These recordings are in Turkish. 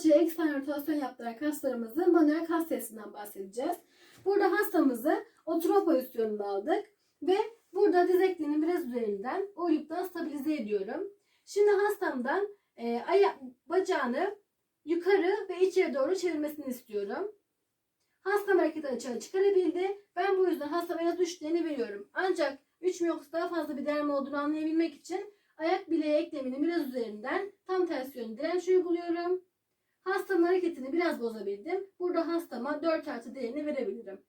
kalçaya eksen rotasyon yaptıran kaslarımızın manuel kas testinden bahsedeceğiz. Burada hastamızı oturma pozisyonunda aldık ve burada diz eklenin biraz üzerinden oyuktan stabilize ediyorum. Şimdi hastamdan e, aya- bacağını yukarı ve içeri doğru çevirmesini istiyorum. Hastam hareketi açığa çıkarabildi. Ben bu yüzden hastama biraz düştüğünü veriyorum. Ancak 3 mü yoksa daha fazla bir derme olduğunu anlayabilmek için ayak bileği ekleminin biraz üzerinden tam ters yönlü direnç uyguluyorum. Hastanın hareketini biraz bozabildim. Burada hastama 4 artı değerini verebilirim.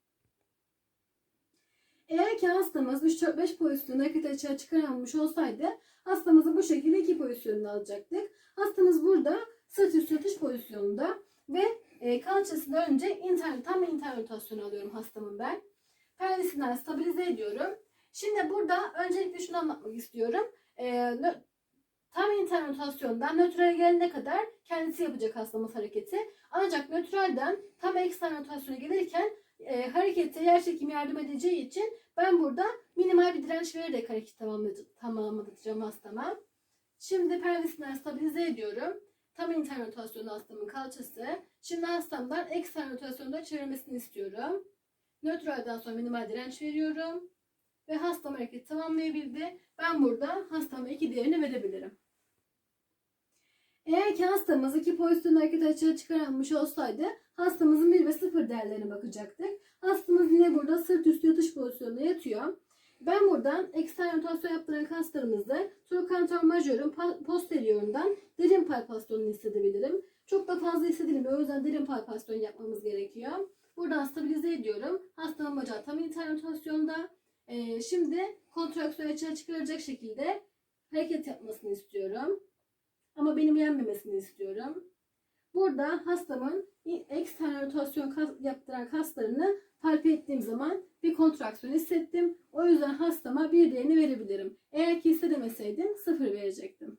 Eğer ki hastamız 3-4-5 pozisyonda hareketi açığa çıkarılmış olsaydı hastamızı bu şekilde iki pozisyonda alacaktık. Hastamız burada sırt üstü yatış pozisyonunda ve e, kalçasını önce intern, tam intern rotasyonu alıyorum hastamın ben. Pelvisinden stabilize ediyorum. Şimdi burada öncelikle şunu anlatmak istiyorum. E, tam intern rotasyondan nötrale gelene kadar kendisi yapacak hastamız hareketi. Ancak nötralden tam ekstern rotasyona gelirken e, harekete yer çekimi yardım edeceği için ben burada minimal bir direnç vererek hareketi tamamlayacağım, hastama. Şimdi pelvisinden stabilize ediyorum. Tam intern rotasyonu hastamın kalçası. Şimdi hastamdan ekstern rotasyonda çevirmesini istiyorum. Nötralden sonra minimal direnç veriyorum. Ve hastam hareketi tamamlayabildi. Ben burada hastama iki değerini verebilirim. Eğer ki hastamız iki pozisyon hareket açığa çıkarılmış olsaydı hastamızın 1 ve 0 değerlerine bakacaktık. Hastamız yine burada sırt üstü yatış pozisyonunda yatıyor. Ben buradan ekstern rotasyon yaptıran kaslarımızı trochanter major'un pa- posteriorundan derin palpasyonunu hissedebilirim. Çok da fazla hissedilmiyor. O yüzden derin palpasyon yapmamız gerekiyor. Buradan stabilize ediyorum. Hastanın bacağı tam intern rotasyonda. Ee, şimdi kontraksiyon açığa çıkaracak şekilde hareket yapmasını istiyorum. Ama benim yenmemesini istiyorum. Burada hastamın ekstern rotasyon kas- yaptıran kaslarını palpe ettiğim zaman bir kontraksiyon hissettim. O yüzden hastama bir değerini verebilirim. Eğer ki hissedemeseydim sıfır verecektim.